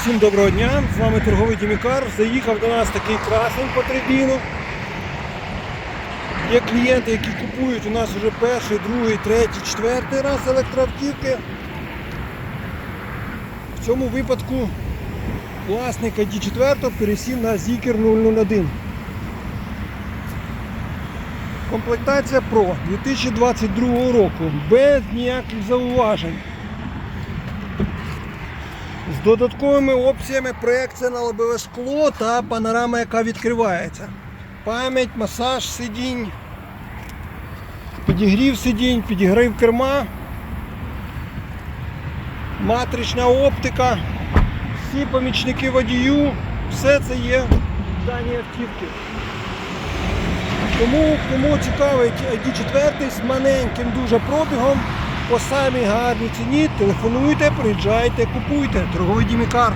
Всім доброго дня, з вами торговий Дімікар. Заїхав до нас такий красень по трибіну. Є клієнти, які купують у нас вже перший, другий, третій, четвертий раз електроавтівки. В цьому випадку власник ID4 пересів на Zikr 001. Комплектація Pro 2022 року без ніяких зауважень. Додатковими опціями проекція на лобове скло та панорама, яка відкривається. Пам'ять, масаж сидінь, підігрів сидінь, підігрів керма, матрична оптика, всі помічники водію, все це є в даній автівці. Тому кому цікавить ID4 з маленьким дуже пробігом, по самій гарній ціні, телефонуйте, приїжджайте, купуйте. Торговий Дімікар.